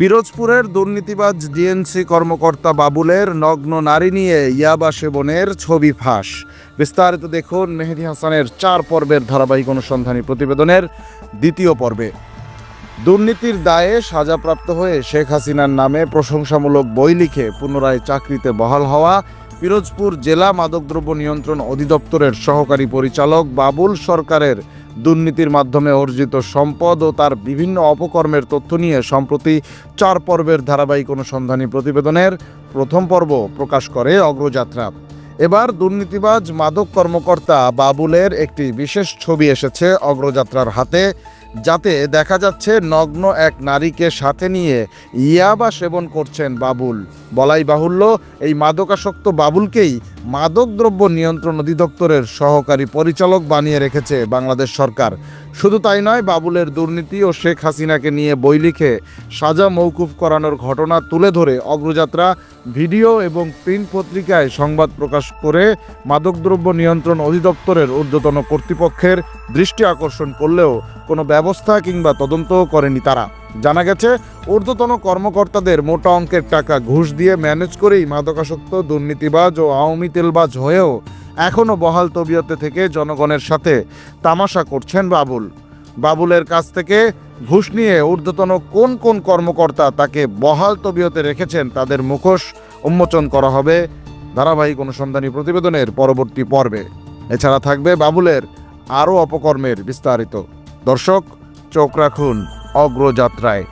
পিরোজপুরের দুর্নীতিবাজ ডিএনসি কর্মকর্তা বাবুলের নগ্ন নারী নিয়ে ইয়াবা সেবনের ছবি ফাঁস। বিস্তারিত দেখুন মেহেদি হাসানের চার পর্বের ধারাবাহিক অনুসন্ধানী প্রতিবেদনের দ্বিতীয় পর্বে। দুর্নীতির দায়ে সাজাপ্রাপ্ত হয়ে শেখ হাসিনার নামে প্রশংসামূলক বই লিখে পুনরায় চাকরিতে বহাল হওয়া পিরোজপুর জেলা মাদকদ্রব্য নিয়ন্ত্রণ অধিদপ্তরের সহকারী পরিচালক বাবুল সরকারের দুর্নীতির মাধ্যমে অর্জিত সম্পদ ও তার বিভিন্ন অপকর্মের তথ্য নিয়ে সম্প্রতি চার পর্বের ধারাবাহিক অনুসন্ধানী প্রতিবেদনের প্রথম পর্ব প্রকাশ করে অগ্রযাত্রা। এবার দুর্নীতিবাজ মাদক কর্মকর্তা বাবুলের একটি বিশেষ ছবি এসেছে অগ্রযাত্রার হাতে। যাতে দেখা যাচ্ছে নগ্ন এক নারীকে সাথে নিয়ে ইয়াবা সেবন করছেন বাবুল। বলাই বাহুল্য, এই মাদকাসক্ত বাবুলকেই মাদকদ্রব্য নিয়ন্ত্রণ অধিদপ্তরের সহকারী পরিচালক বানিয়ে রেখেছে বাংলাদেশ সরকার। শুধু তাই নয়, বাবুলের দুর্নীতি ও শেখ হাসিনাকে নিয়ে বই লিখে সাজা মৌকুফ করানোর ঘটনা তুলে ধরে অগ্রযাত্রা, ভিডিও এবং প্রিন্ট পত্রিকায় সংবাদ প্রকাশ করে মাদকদ্রব্য নিয়ন্ত্রণ অধিদপ্তরের ঊর্ধ্বতন কর্তৃপক্ষের দৃষ্টি আকর্ষণ করলেও কোনো ব্যবস্থা কিংবা তদন্তও করেনি তারা। জানা গেছে, ঊর্ধ্বতন কর্মকর্তাদের মোটা অঙ্কের টাকা ঘুষ দিয়ে ম্যানেজ করেই মাদকাসক্ত, দুর্নীতিবাজ ও আওয়ামী তেলবাজ হয়েও এখনও বহাল তবিয়তে থেকে জনগণের সাথে তামাশা করছেন বাবুল। বাবুলের কাছ থেকে ঘুষ নিয়ে ঊর্ধ্বতন কোন কোন কর্মকর্তা তাকে বহাল তবিয়তে রেখেছেন তাদের মুখোশ উন্মোচন করা হবে ধারাবাহিক অনুসন্ধানী প্রতিবেদনের পরবর্তী পর্বে। এছাড়া থাকবে বাবুলের আরও অপকর্মের বিস্তারিত। দর্শক চোখ রাখুন অগ্রযাত্রায়।